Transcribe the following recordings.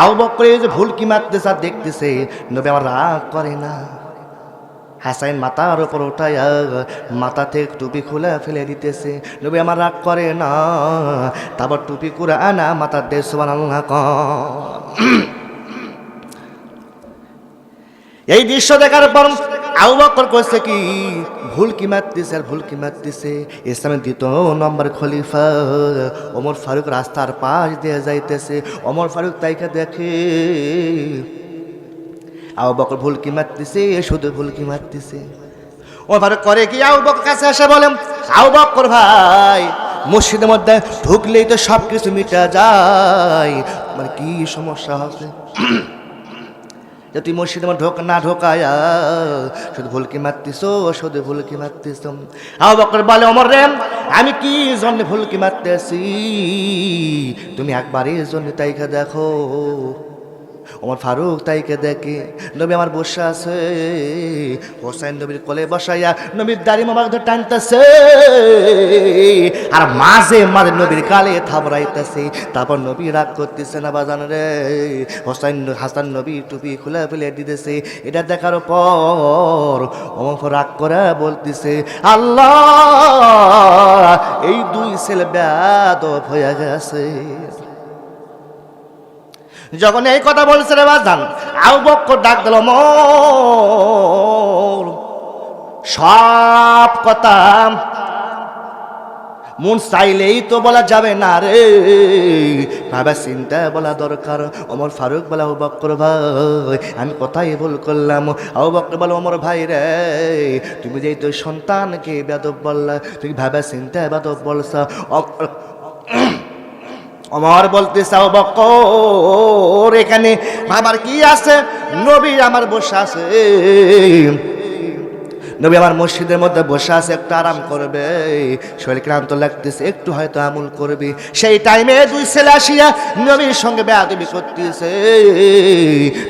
আউ বকরে যে ভুল কি মারতেছে আর দেখতেছে। নবী আমার রাগ করে না। হাসাইন মাথার ওপর উঠায় মাথা থেকে টুপি খুলে ফেলে দিতেছে। নবী আমার রাগ করে না। তারপর টুপি করে আনা মাথার দেশ বানাল্লাহ এই দৃশ্য দেখার পর আউ করছে কি, ভুল কি মারতেছে, আর ভুল কি মারতেছে? ইসলামের দ্বিতীয় নম্বর খলিফা ওমর ফারুক রাস্তার পাশ দিয়ে যাইতেছে। ওমর ফারুক তাইকে দেখে আউ বকর ভুল কি মারতেছে? শুধু ভুল কি মারতেছে? ওমর ফারুক করে কি আউ বকর কাছে এসে বলেন আউ বকর ভাই, মসজিদের মধ্যে ঢুকলেই তো সব কিছু মিটা যায়। মানে কি সমস্যা হবে? যে তুই মসজিদে আমার ঢোক না ঢোকায়া, শুধু ভুলকি মারতিস শুধু ভুলকি মারতিস আও বকর বলে অমর রে, আমি কি জন্য ভুলকি মারতেছি? তুমি একবারের জন্য তাইকে দেখো। আমার ফারুক তাইকে দেখে, নবী আমার বসে আছে। হোসাইন নবীর কোলে বসাইয়া, নবীর দাড়ি মামার ধরে টানতেছে। আর মাঝে মাঝে নবীর কালে থাবড়াইতেছে। তারপর নবী রাগ করতেছে, না বাজান রে। হোসাইন হাসান নবী টুপি খুলে ফেলে দিতেছে। এটা দেখার পর অমর রাগ করে বলতেছে, আল্লাহ, এই দুই ছেলে ব্যাদ হয়ে গেছে। যখন এই কথা বলছে রে বাজান আউ বক্কর ডাক দিল মোর সব কথা মন চাইলেই তো বলা যাবে না রে। ভাবে চিন্তা বলা দরকার। অমর ফারুক বলা ও বক্কর ভাই, আমি কথাই ভুল করলাম। ও বক্কর বলো অমর ভাই রে, তুমি যেই তোর সন্তানকে বেদব বললা, তুমি ভাবে চিন্তা বেদব বলছা। অ- আমার বলতে চাও বকর এখানে। বাবার কি আছে? নবী আমার বসে আছে। নবী আমার মসজিদের মধ্যে বসে আছে, একটু আরাম করবে। শরীর ক্লান্ত লাগতেছে, একটু হয়তো আমল করবে। সেই টাইমে দুই ছেলে আসিয়া নবীর সঙ্গে বেয়াদবি করতেছে।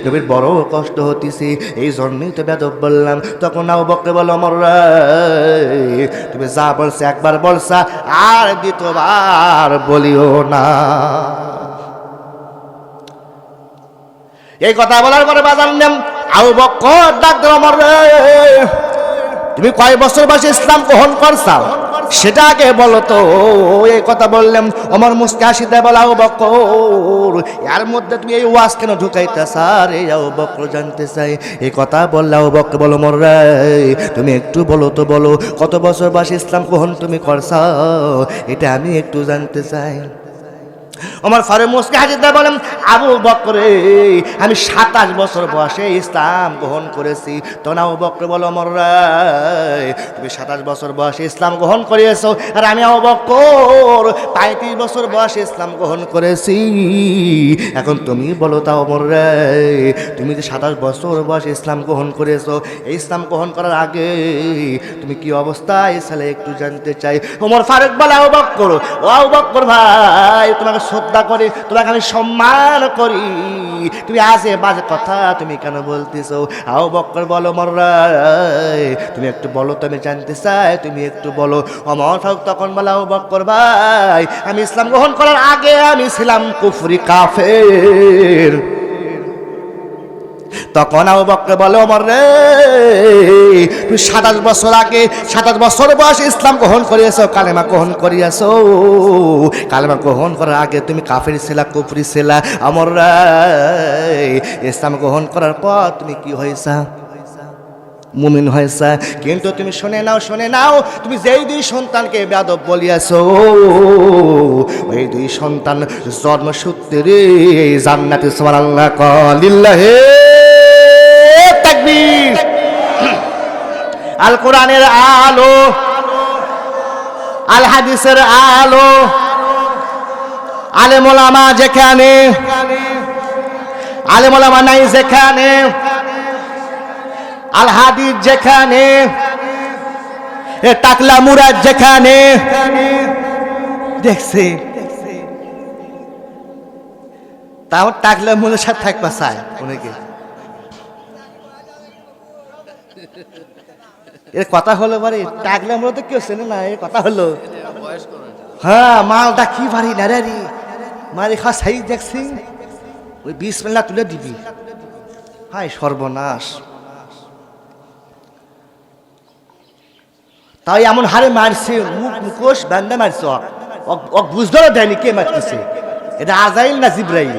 নবীর বড় কষ্ট হতেছে, এই জন্যই তো বেদব বললাম। তখন নাও বকরে বলো আমার তুমি যা বলছে একবার বলছা, আর দ্বিতীয়বার বলিও না। এই কথা বলার পরে বাজার নেম আউ বকর ডাক দিল আমার রে। তুমি কয় বছর বয়সে ইসলাম গ্রহণ করছাও? সেটা আগে বলো তো। এই কথা বললাম আমার মুসকে হাসিতে বলা ও বকর। এর মধ্যে তুমি এই ওয়াজ কেন ঢুকাইতে স্যার এই আও বকর জানতে চাই। এই কথা বললে ও বকর বলো মর তুমি একটু বলো তো, বলো, কত বছর বয়সে ইসলাম গ্রহণ তুমি করছাও? এটা আমি একটু জানতে চাই। আমার ফারুক মুসকে হাজির বলেন আবু বকরে আমি সাতাশ বছর বয়সে ইসলাম গ্রহণ করেছি। তো না আবু বকর বলো রায়, তুমি সাতাশ বছর বয়সে ইসলাম গ্রহণ করিয়েছো। আর আমি আবু বকর পঁয়ত্রিশ বছর বয়সে ইসলাম গ্রহণ করেছি। এখন তুমি বলো তাও রায়, তুমি যে সাতাশ বছর বয়সে ইসলাম গ্রহণ করেছ এই ইসলাম গ্রহণ করার আগে তুমি কি অবস্থায় ছেলে একটু জানতে চাই। ওমর ফারুক বলে আবু বকর ও আবু বকর ভাই তোমাকে শ্রদ্ধা করি তোমাকে আমি সম্মান করি। তুমি আসে বাজে কথা তুমি কেন বলতেছো? আও বক্কর বলো মর্রাই তুমি একটু বলো তো আমি জানতে চাই, তুমি একটু বলো। অমর ফারুক তখন বলে, আও বক্কর ভাই, আমি ইসলাম গ্রহণ করার আগে আমি ছিলাম কুফরি কাফের। তখন আবু বকর বলে, ওমর রে তুই সাতাশ বছর আগে, সাতাশ বছর বয়স ইসলাম গ্রহণ করিয়েছ, কালেমা গ্রহণ করিয়াছ। কালেমা গ্রহণ করার আগে তুমি কাফের ছিলা, কুফরি ছিলা। আমর ইসলাম গ্রহণ করার পর তুমি কি হয়েছা? মুমিন হয়েছে। কিন্তু তুমি শুনে নাও শুনে নাও, তুমি যেই দুই সন্তানকে বেদব বলিয়াছ, ওই দুই সন্তান জন্মসূত্রে জান্নাতে সবার আল্লাহ কলিল্লাহে আল কোরআনের আলো আল হাদিসের আলো, আলেমোলামা যেখানে, আলেমোলামা নাই যেখানে আল হাদিস যেখানে, এ টাকলা মুরাদ যেখানে, দেখছে? তাও টাকলা মুরাদ সাথে থাকবা চায় অনেকে। এর কথা হলো বারে টাকলা মুরাদ তো কেউ চেনে না এর কথা হলো। হ্যাঁ মালটা কি বাড়ি নারে মারি খা, সাই দেখছি ওই বিসমিল্লাহ তুলে দিবি। হায় সর্বনাশ। তাই এমন হারে মারছে, মুখ মুখোশ বান্দা মারছে। ওক বুঝতেও দেয়নি কে মারতেছে। এটা আজাইল না জিব্রাইল?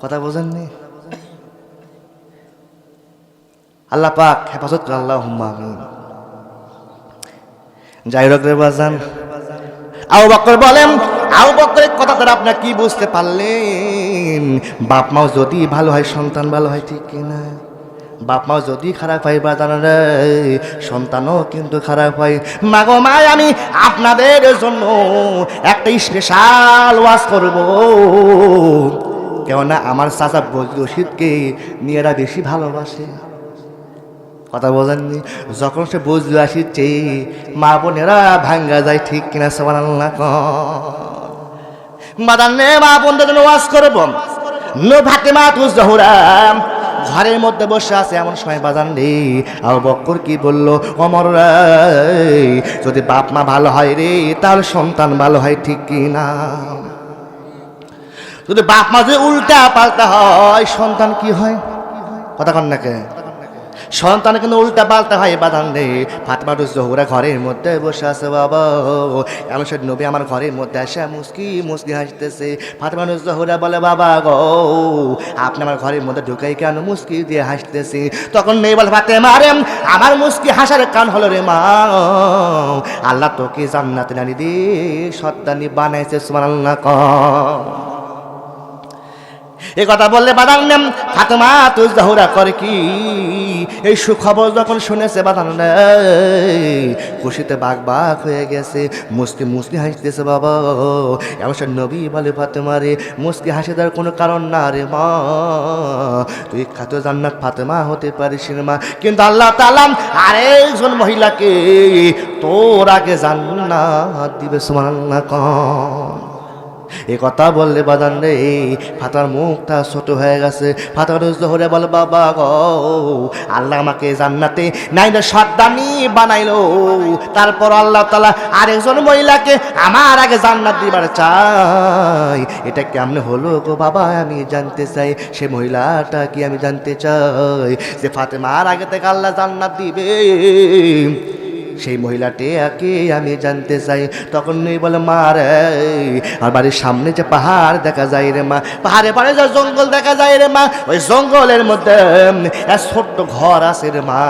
কথা বোঝেননি? আল্লাহ পাক হেফাজত করে আল্লাহ যাই হোক রে বাজান। আবু বকর বলেন, আবু বকরের কথা দ্বারা আপনার কি বুঝতে পারলেন? বাপ মাও যদি ভালো হয়, সন্তান ভালো হয়, ঠিক কিনা বাপ মাও যদি খারাপ হয়, বাজান রে, সন্তানও কিন্তু খারাপ হয়। মাগো মা আমি আপনাদের জন্য একটা স্পেশাল ওয়াজ করব। কেননা আমার চাচা বজলু রশিদকে মেয়েরা বেশি ভালোবাসে। কথা বোঝেননি। যখন সে বুঝলো আসিছে মা বোনেরা ভাঙ্গা যায় ঠিক কিনা সবার আল্লাহ মাদান নে মা বোনদের জন্য ওয়াজ করব। নো ভাতে মা তুজ জহুরা। ঘরের মধ্যে বসে আছে এমন সময় বাজান রে। আর বক্কর কি বলল? অমর যদি বাপ মা ভালো হয় রে, তাহলে সন্তান ভালো হয় ঠিক কি না যদি বাপ মা যদি উল্টা পাল্টা হয়, সন্তান কি হয়? কথা কন নাকি সন্তান কিন্তু উল্টা পাল্টা হয় বাদান রে ফাতমাটু জহুরা ঘরের মধ্যে বসে আছে, বাবা। এমন সে নবী আমার ঘরের মধ্যে আসে, মুস্কি মুস্কি হাসতেছে। ফাতমাটু জহুরা বলে, বাবা গো, আপনি আমার ঘরের মধ্যে ঢুকাই কেন? মুস্কি দিয়ে হাসতেছি। তখন নেই বলে ফাতে মারে আমার মুস্কি হাসার কান হলো রে মা। আল্লাহ তোকে জান্নাতে নানি দে সত্তানি বানাইছে, সুবহানাল্লাহ কম এ কথা বললে বাদান নেম, ফাতেমা, তুই জাহুরা করে কি? এই সুখবর যখন শুনেছে বাদান খুশিতে বাঘ বাঘ হয়ে গেছে, মুসকি মুসকি হাসতেছে বাবা। এমন নবী বলে, ফাতেমা রে, মুসকি হাসি দেওয়ার কোনো কারণ না রে মা। তুই খাতো জান্নাত ফাতেমা হতে পারিস মা। কিন্তু আল্লাহ তালাম আরেকজন মহিলাকে তোর আগে জান্নাত দিবে, সুবহানাল্লাহ কম এ কথা বললে বাদান রে ফাতার মুখটা ছোট হয়ে গেছে। ফাতার জোহরে বল, বাবা গো, আল্লাহ আমাকে জান্নাতে নাইলে সর্দানি বানাইলো। তারপর আল্লাহ তালা আরেকজন মহিলাকে আমার আগে জান্নাত দিবার চাই। এটা কেমনে হলো গো বাবা, আমি জানতে চাই। সে মহিলাটা কি আমি জানতে চাই? যে ফাতেমার আগে থেকে আল্লাহ জান্নাত দিবে। সেই মহিলাটি মহিলাটাকে আমি জানতে চাই। তখন নেই বলে, মা রে আর বাড়ির সামনে যে পাহাড় দেখা যায় রে মা পাহাড়ে পাড়ে যে জঙ্গল দেখা যায় রে মা, ওই জঙ্গলের মধ্যে এক ছোট্ট ঘর আছে রে মা।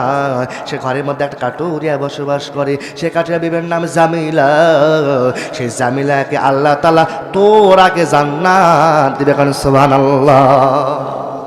সে ঘরের মধ্যে একটা কাটুরিয়া বসবাস করে। সে কাটুরিয়া বিবের নাম জামিলা। সেই জামিলাকে আল্লাহ তালা তোর আগে জান্নাত দিবে। কারণ সোহান আল্লাহ